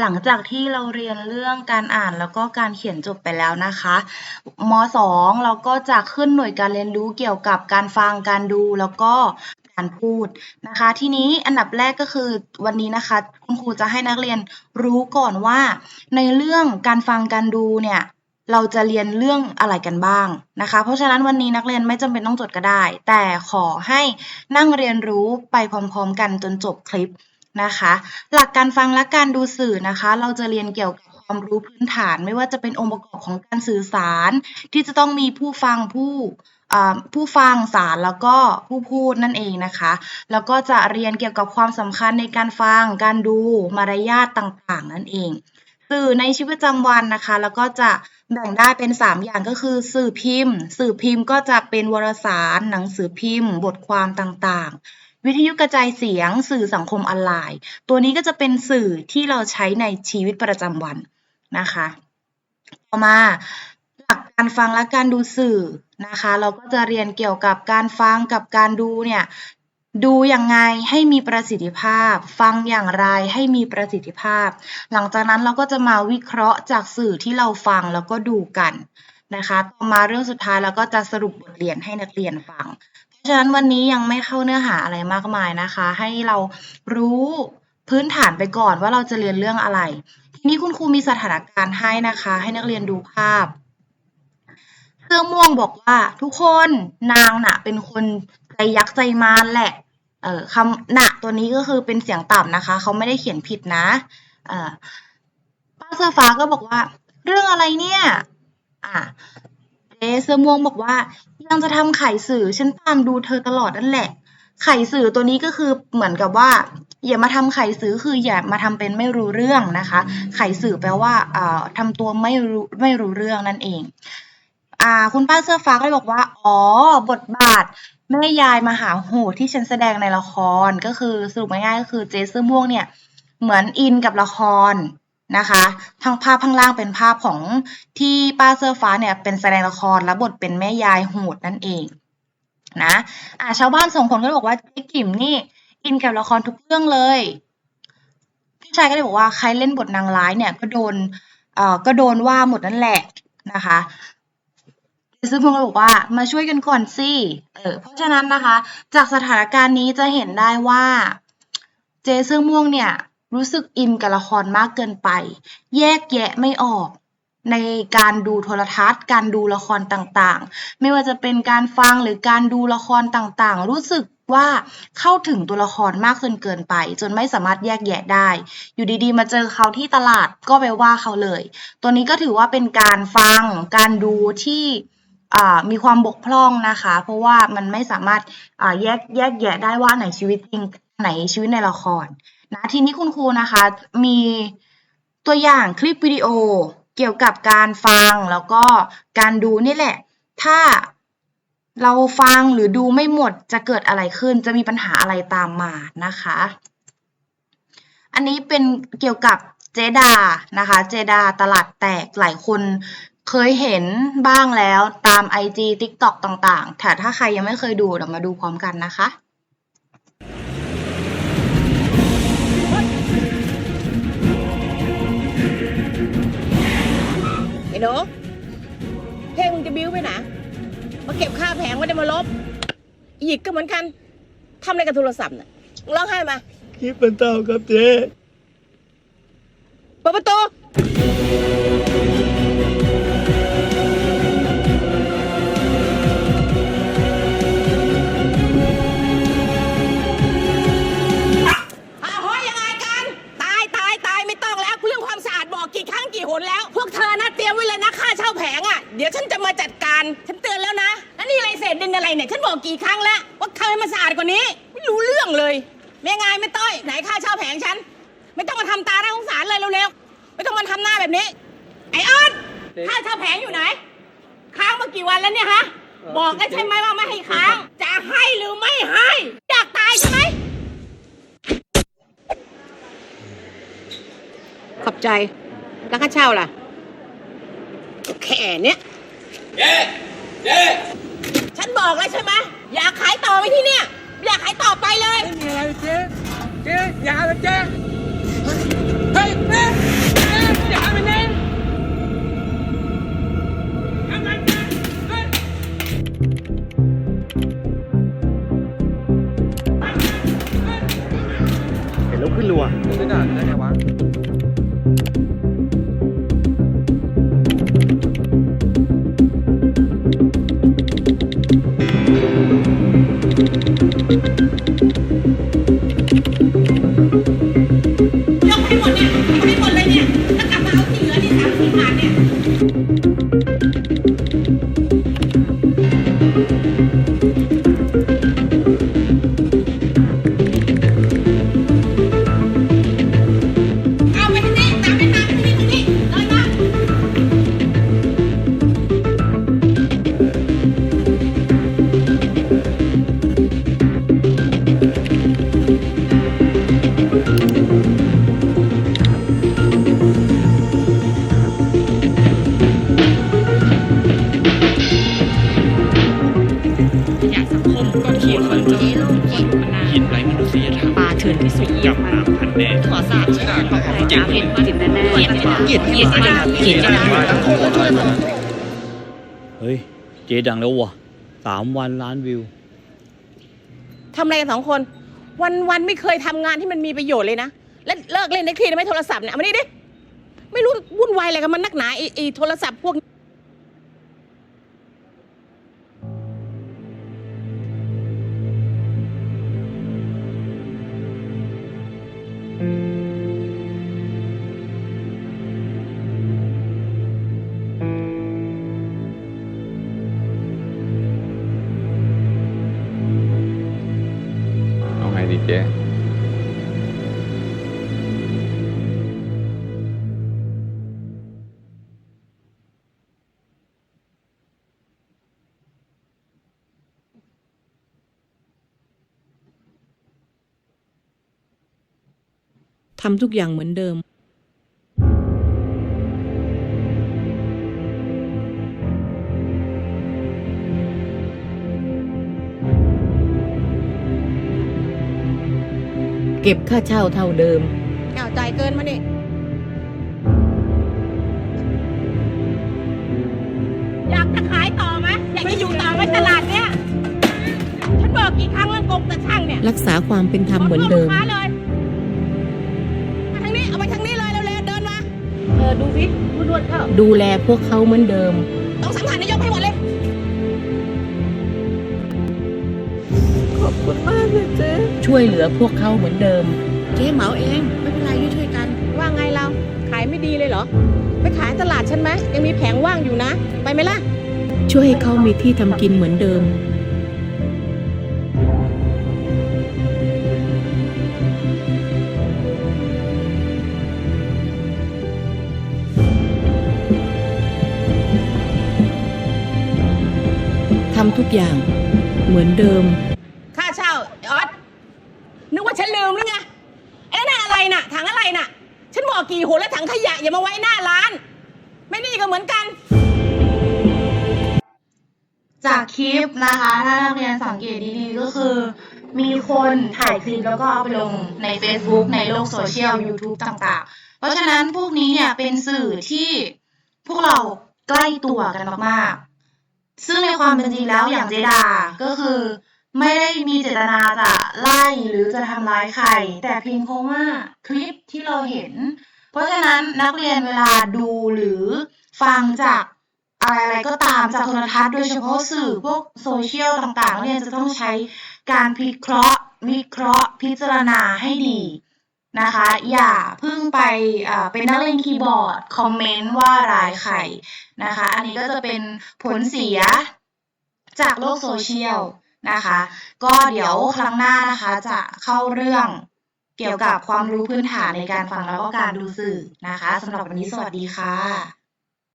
หลังจากที่เราเรียนเรื่องการอ่านแล้วก็การเขียนจบไปแล้วนะคะม .2 เราก็จะขึ้นหน่วยการเรียนรู้เกี่ยวกับการฟังการดูแล้วก็การพูดนะคะ ทีนี้อันดับแรกก็คือวันนี้นะคะ คุณครูจะให้นักเรียนรู้ก่อนว่า ในเรื่องการฟังการดูเนี่ยเราจะเรียนเรื่องอะไรกันบ้างนะคะ เพราะฉะนั้นวันนี้นักเรียนไม่จำเป็นต้องจดก็ได้ แต่ขอให้นั่งเรียนรู้ไปพร้อม ๆ กันจนจบคลิป นะคะ หลักการฟังและการดูสื่อนะคะ เราจะเรียนเกี่ยวกับความรู้พื้นฐาน ไม่ว่าจะเป็นองค์ประกอบของการสื่อสาร ที่จะต้องมีผู้ฟังผู้ผู้ฟังสารแล้วก็ผู้พูดนั่นเองนะคะ แล้วก็จะเรียนเกี่ยวกับความสำคัญในการฟัง การดูมารยาทต่างๆ นั่นเอง สื่อในชีวิตประจำวันนะคะ แล้วก็จะแบ่งได้เป็น 3 อย่างก็คือสื่อพิมพ์ สื่อพิมพ์ก็จะเป็นวารสาร หนังสือพิมพ์ บทความต่างๆ วิทยุกระจายเสียง สื่อสังคมออนไลน์ ตัวนี้ก็จะเป็นสื่อที่เราใช้ในชีวิตประจำวันนะคะ ต่อมาหลักการฟังและการดูสื่อนะคะ เราก็จะเรียนเกี่ยวกับการฟังกับการดูเนี่ยดูยังไงให้มีประสิทธิภาพ ฟังอย่างไรให้มีประสิทธิภาพ หลังจากนั้นเราก็จะมาวิเคราะห์จากสื่อที่เราฟังแล้วก็ดูกันนะคะ ต่อมาเรื่องสุดท้ายเราก็จะสรุปบทเรียนให้นักเรียนฟัง ฉะนั้นวันนี้ยังไม่เข้าเนื้อหาอะไรมากมายนะคะ ให้เรารู้พื้นฐานไปก่อนว่าเราจะเรียนเรื่องอะไร ทีนี้คุณครูมีสถานการณ์ให้นะคะ ให้นักเรียนดูภาพเสื้อม่วงบอกว่าทุกคนนางน่ะ เป็นคนใจยักษ์ใจมารแหละ เออคำหนะตัวนี้ก็คือเป็นเสียงต่ำนะคะ เขาไม่ได้เขียนผิดนะเออป้าเสื้อฟ้าก็บอกว่า เรื่องอะไรเนี่ย อะ เจ๊เสื้อม่วงบอกว่า ยังจะทำไข่สื่อฉันตามดูเธอตลอดนั่นแหละ ไข่สื่อตัวนี้ก็คือเหมือนกับว่า อย่ามาทำไข่สื่อคืออย่ามาทำเป็นไม่รู้เรื่องนะคะ ไข่สื่อแปลว่าอ่าทำตัวไม่รู้ไม่รู้เรื่องนั่นเองอ่าคุณป้าเสื้อฟ้าก็เลยบอกว่า อ๋อ บทบาทแม่ยายมหาโหดที่ฉันแสดงในละครก็คือสรุปง่ายๆก็คือเจสเสื้อม่วงเนี่ย เหมือนอินกับละคร นะคะทางภาพข้างล่างเป็นภาพของที่ป้าเสื้อฟ้าเนี่ยเป็นแสดงละครและบทเป็นแม่ยายโหดนั่นเองนะอ่าชาวบ้านสองคนก็เลยบอกว่าเจ๊กิมนี่อินกับละครทุกเรื่องเลยพี่ชายก็เลยบอกว่าใครเล่นบทนางร้ายเนี่ยก็โดนเอ่อก็โดนว่าหมดนั่นแหละนะคะซึ่งพวกเราบอกว่ามาช่วยกันก่อนสิ เออ เพราะฉะนั้นนะคะ จากสถานการณ์นี้จะเห็นได้ว่าเจเสื้อม่วงเนี่ย รู้สึกอินกับละครมากเกินไป แยกแยะไม่ออกในการดูโทรทัศน์ การดูละครต่างๆ ไม่ว่าจะเป็นการฟังหรือการดูละครต่างๆ รู้สึกว่าเข้าถึงตัวละครมากจนเกินไป จนไม่สามารถแยกแยะได้ อยู่ดีๆ มาเจอเขาที่ตลาดก็ไปว่าเขาเลย ตัวนี้ก็ถือว่าเป็นการฟังการดูที่มีความบกพร่องนะคะ เพราะว่ามันไม่สามารถแยกแยกแยะได้ว่าไหนชีวิตจริงไหนชีวิตในละคร นะทีนี้คุณครูนะคะมีตัวอย่างคลิปวิดีโอเกี่ยวกับการฟังแล้วก็การดูนี่แหละ ถ้าเราฟังหรือดูไม่หมดจะเกิดอะไรขึ้น จะมีปัญหาอะไรตามมานะคะ อันนี้เป็นเกี่ยวกับเจดานะคะ เจดาตลาดแตกหลายคนเคยเห็นบ้างแล้วตาม IG TikTok ต่างๆแต่ถ้าใครยังไม่เคยดูเดี๋ยวมาดูพร้อมกันนะคะ หนูเพลงมึงจะบิ้วไปไหนมาเก็บค่าแผงไม่ได้มาลบ อีกก็เหมือนกันทำอะไรกับโทรศัพท์น่ะมึงร้องไห้มาคลิปมันเต่าครับเจ๊เปิดประตู บอกกี่ครั้งแล้วว่าทำให้มันสะอาดกว่านี้ ไม่รู้เรื่องเลยแม่ไงไม่ต้อยไหนค่าเช่าแผงฉัน ไม่ต้องมาทำตาหน้าสงสารเลยเร็วๆไม่ต้องมาทำหน้าแบบนี้ ไอ้ออดค่าเช่าแผงอยู่ไหน ค้างมากี่วันแล้วเนี่ยฮะบอกแล้วใช่ไหมว่าไม่ให้ค้าง จะให้หรือไม่ให้ อยากตายใช่ไหมขอบใจแล้วค่าเช่าล่ะก็แค่เนี้ยเจ๊เจ๊ ฉันบอกแล้วใช่ไหมอยากขายต่อไปที่เนี่ย อยากขายต่อไปเลย ไม่มีอะไรเจ๊เจ๊อย่าเลยเจ๊ เกลียดเกลียดเกลียดเกียดเกลียดเฮ้ย เจ๊ดังแล้ววะสามวันล้านวิวทำอะไรกันสองคน วันวันไม่เคยทำงานที่มันมีประโยชน์เลยนะ และเลิกเล่นได้ทีได้ไหมโทรศัพท์เนี่ยเอามานี่ดิ ไม่รู้วุ่นวายอะไรกันมันนักหนาไอ้โทรศัพท์พวกเอาไงดีเทำทุกอย่างเหมือนเดิม ก็บค่าเช่าเท่าเดิมเอาจ่ายเกินมานี่อยากจะขายต่อไหมอยากจะอยู่ต่อไหมตลาดเนี้ยฉันบอกกี่ครั้งแล้วกงแต่ช่างเนี่ยรักษาความเป็นธรรมเหมือนเดิมขโทษลูกค้าเลยมาทางนี้เอาไปทางนี้เลยเร็วๆเดินมาเออดูสิคุณนวดเข้าดูแลพวกเขาเหมือนเดิม ต้องสังหารนายกให้หมด เลยช่วยเหลือพวกเขาเหมือนเดิม เจ๊เหมาเองไม่เป็นไรช่วยๆกัน ว่าไงเราขายไม่ดีเลยเหรอ ไปขายตลาดฉันไหมยังมีแผงว่างอยู่นะ ไปไหมล่ะ ช่วยให้เขามีที่ทำกินเหมือนเดิม ทำทุกอย่างเหมือนเดิม ค่าเช่าไอ้ออสนึกว่าฉันลืมหรือไงไอ้ ไรนะ่ะ ถังอะไรน่ะ ฉันบอกกี่หนแล้วถังขยะอย่ามาไว้หน้าร้าน ไม่นี่ก็เหมือนกัน จากคลิปนะคะ ถ้านักเรียนสังเกตดีๆ ก็คือ มีคนถ่ายคลิปแล้วก็เอาไปลงใน Facebook ในโลกโซเชียล YouTube ต่างๆ เพราะฉะนั้นพวกนี้เนี่ยเป็นสื่อที่พวกเราใกล้ตัวกันมากๆ ซึ่งในความเป็นจริงแล้วอย่างเจดาก็คือ ไม่ได้มีเจตนาจะไล่หรือจะทำร้ายใคร แต่เพียงเพราะว่าคลิปที่เราเห็น เพราะฉะนั้นนักเรียนเวลาดูหรือฟังจากอะไรๆก็ตามจากโทรทัศน์โดยเฉพาะสื่อพวกโซเชียลต่างๆนักเรียนจะต้องใช้การพิเคราะห์ วิเคราะห์ พิจารณาให้ดีนะคะ อย่าเพิ่งไปเป็นนักเล่นคีย์บอร์ด คอมเมนต์ว่าร้ายใครนะคะ อันนี้ก็จะเป็นผลเสียจากโลกโซเชียล นะคะ ก็เดี๋ยวครั้งหน้านะคะจะเข้าเรื่องเกี่ยวกับความรู้พื้นฐานในการฟังแล้วก็การดูสื่อนะคะสำหรับวันนี้สวัสดีค่ะ